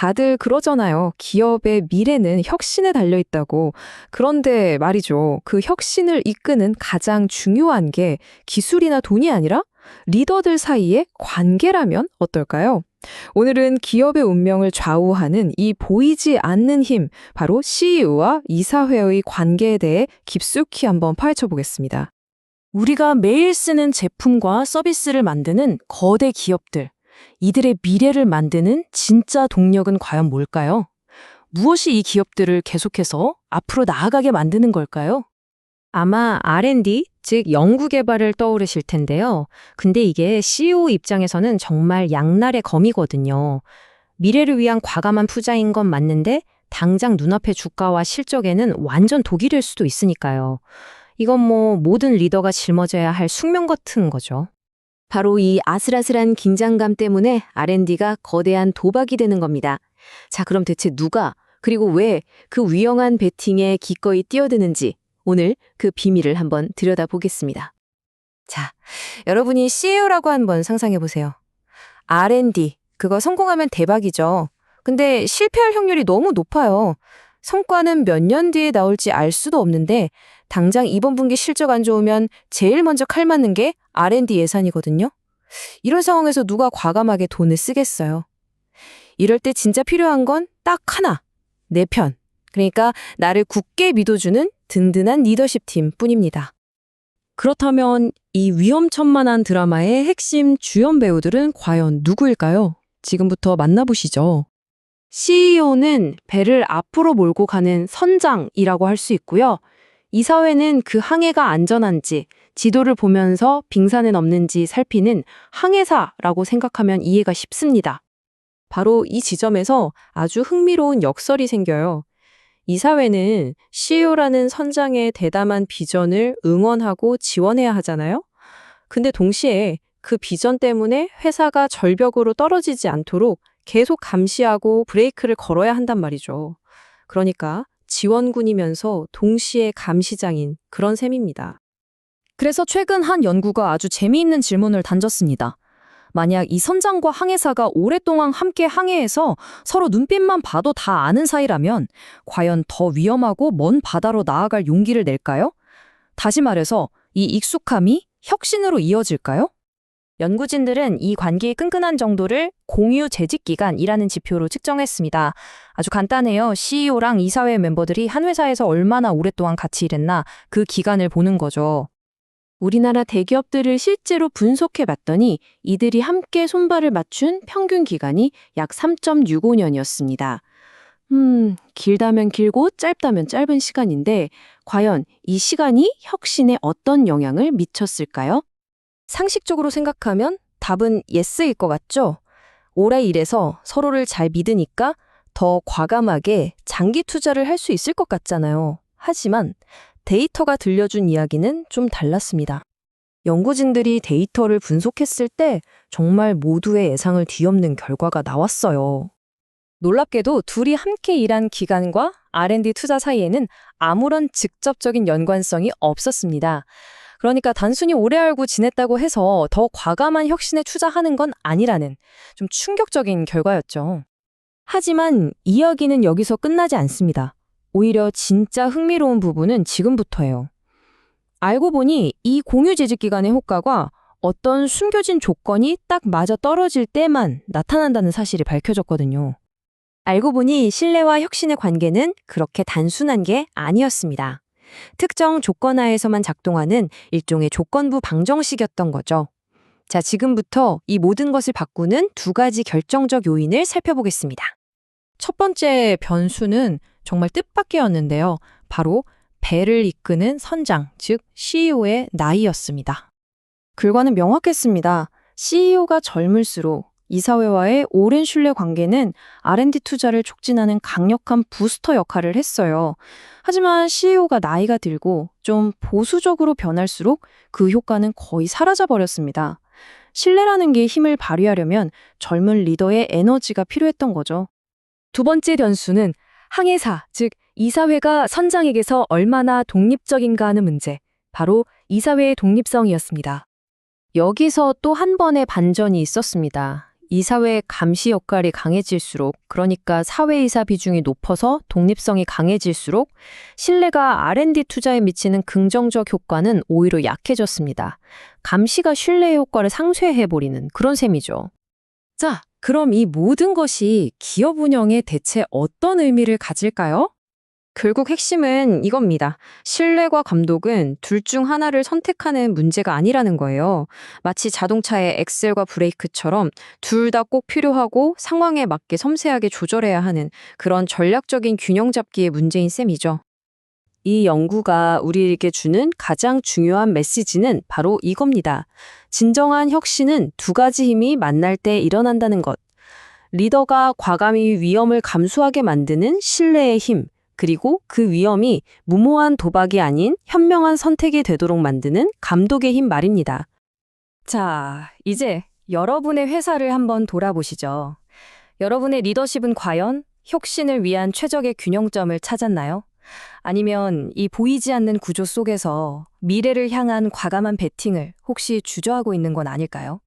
다들 그러잖아요. 기업의 미래는 혁신에 달려 있다고. 그런데 말이죠. 그 혁신을 이끄는 가장 중요한 게 기술이나 돈이 아니라 리더들 사이의 관계라면 어떨까요? 오늘은 기업의 운명을 좌우하는 이 보이지 않는 힘, 바로 CEO와 이사회의 관계에 대해 깊숙이 한번 파헤쳐 보겠습니다. 우리가 매일 쓰는 제품과 서비스를 만드는 거대 기업들, 이들의 미래를 만드는 진짜 동력은 과연 뭘까요? 무엇이 이 기업들을 계속해서 앞으로 나아가게 만드는 걸까요? 아마 R&D, 즉 연구개발을 떠오르실 텐데요. 근데 이게 CEO 입장에서는 정말 양날의 검이거든요. 미래를 위한 과감한 투자인 건 맞는데 당장 눈앞의 주가와 실적에는 완전 독이 될 수도 있으니까요. 이건 뭐 모든 리더가 짊어져야 할 숙명 같은 거죠. 바로 이 아슬아슬한 긴장감 때문에 R&D가 거대한 도박이 되는 겁니다. 자, 그럼 대체 누가, 그리고 왜 그 위험한 베팅에 기꺼이 뛰어드는지 오늘 그 비밀을 한번 들여다보겠습니다. 자, 여러분이 CEO라고 한번 상상해 보세요. R&D, 그거 성공하면 대박이죠. 근데 실패할 확률이 너무 높아요. 성과는 몇 년 뒤에 나올지 알 수도 없는데 당장 이번 분기 실적 안 좋으면 제일 먼저 칼 맞는 게 R&D 예산이거든요. 이런 상황에서 누가 과감하게 돈을 쓰겠어요. 이럴 때 진짜 필요한 건 딱 하나. 내 편. 그러니까 나를 굳게 믿어주는 든든한 리더십 팀 뿐입니다. 그렇다면 이 위험천만한 드라마의 핵심 주연 배우들은 과연 누구일까요? 지금부터 만나보시죠. CEO는 배를 앞으로 몰고 가는 선장이라고 할 수 있고요. 이사회는 그 항해가 안전한지 지도를 보면서 빙산은 없는지 살피는 항해사라고 생각하면 이해가 쉽습니다. 바로 이 지점에서 아주 흥미로운 역설이 생겨요. 이사회는 CEO라는 선장의 대담한 비전을 응원하고 지원해야 하잖아요. 근데 동시에 그 비전 때문에 회사가 절벽으로 떨어지지 않도록 계속 감시하고 브레이크를 걸어야 한단 말이죠. 그러니까 지원군이면서 동시에 감시장인 그런 셈입니다. 그래서 최근 한 연구가 아주 재미있는 질문을 던졌습니다. 만약 이 선장과 항해사가 오랫동안 함께 항해해서 서로 눈빛만 봐도 다 아는 사이라면 과연 더 위험하고 먼 바다로 나아갈 용기를 낼까요? 다시 말해서 이 익숙함이 혁신으로 이어질까요? 연구진들은 이 관계의 끈끈한 정도를 공유 재직 기간이라는 지표로 측정했습니다. 아주 간단해요. CEO랑 이사회 멤버들이 한 회사에서 얼마나 오랫동안 같이 일했나 그 기간을 보는 거죠. 우리나라 대기업들을 실제로 분석해 봤더니 이들이 함께 손발을 맞춘 평균 기간이 약 3.65년이었습니다. 음, 길다면 길고 짧다면 짧은 시간인데 과연 이 시간이 혁신에 어떤 영향을 미쳤을까요? 상식적으로 생각하면 답은 예스일 것 같죠? 오래 일해서 서로를 잘 믿으니까 더 과감하게 장기 투자를 할 수 있을 것 같잖아요. 하지만 데이터가 들려준 이야기는 좀 달랐습니다. 연구진들이 데이터를 분석했을 때 정말 모두의 예상을 뒤엎는 결과가 나왔어요. 놀랍게도 둘이 함께 일한 기간과 R&D 투자 사이에는 아무런 직접적인 연관성이 없었습니다. 그러니까 단순히 오래 알고 지냈다고 해서 더 과감한 혁신에 투자하는 건 아니라는 좀 충격적인 결과였죠. 하지만 이야기는 여기서 끝나지 않습니다. 오히려 진짜 흥미로운 부분은 지금부터예요. 알고 보니 이 공유 재직 기간의 효과가 어떤 숨겨진 조건이 딱 맞아 떨어질 때만 나타난다는 사실이 밝혀졌거든요. 알고 보니 신뢰와 혁신의 관계는 그렇게 단순한 게 아니었습니다. 특정 조건하에서만 작동하는 일종의 조건부 방정식이었던 거죠. 자, 지금부터 이 모든 것을 바꾸는 두 가지 결정적 요인을 살펴보겠습니다. 첫 번째 변수는 정말 뜻밖이었는데요. 바로 배를 이끄는 선장, 즉 CEO의 나이였습니다. 결과는 명확했습니다. CEO가 젊을수록 이사회와의 오랜 신뢰 관계는 R&D 투자를 촉진하는 강력한 부스터 역할을 했어요. 하지만 CEO가 나이가 들고 좀 보수적으로 변할수록 그 효과는 거의 사라져 버렸습니다. 신뢰라는 게 힘을 발휘하려면 젊은 리더의 에너지가 필요했던 거죠. 두 번째 변수는 항해사, 즉 이사회가 선장에게서 얼마나 독립적인가 하는 문제, 바로 이사회의 독립성이었습니다. 여기서 또 한 번의 반전이 있었습니다. 이사회의 감시 역할이 강해질수록, 그러니까 사회이사 비중이 높아서 독립성이 강해질수록 신뢰가 R&D 투자에 미치는 긍정적 효과는 오히려 약해졌습니다. 감시가 신뢰 효과를 상쇄해버리는 그런 셈이죠. 자, 그럼 이 모든 것이 기업 운영에 대체 어떤 의미를 가질까요? 결국 핵심은 이겁니다. 신뢰와 감독은 둘 중 하나를 선택하는 문제가 아니라는 거예요. 마치 자동차의 엑셀과 브레이크처럼 둘 다 꼭 필요하고 상황에 맞게 섬세하게 조절해야 하는 그런 전략적인 균형 잡기의 문제인 셈이죠. 이 연구가 우리에게 주는 가장 중요한 메시지는 바로 이겁니다. 진정한 혁신은 두 가지 힘이 만날 때 일어난다는 것. 리더가 과감히 위험을 감수하게 만드는 신뢰의 힘, 그리고 그 위험이 무모한 도박이 아닌 현명한 선택이 되도록 만드는 감독의 힘 말입니다. 자, 이제 여러분의 회사를 한번 돌아보시죠. 여러분의 리더십은 과연 혁신을 위한 최적의 균형점을 찾았나요? 아니면 이 보이지 않는 구조 속에서 미래를 향한 과감한 베팅을 혹시 주저하고 있는 건 아닐까요?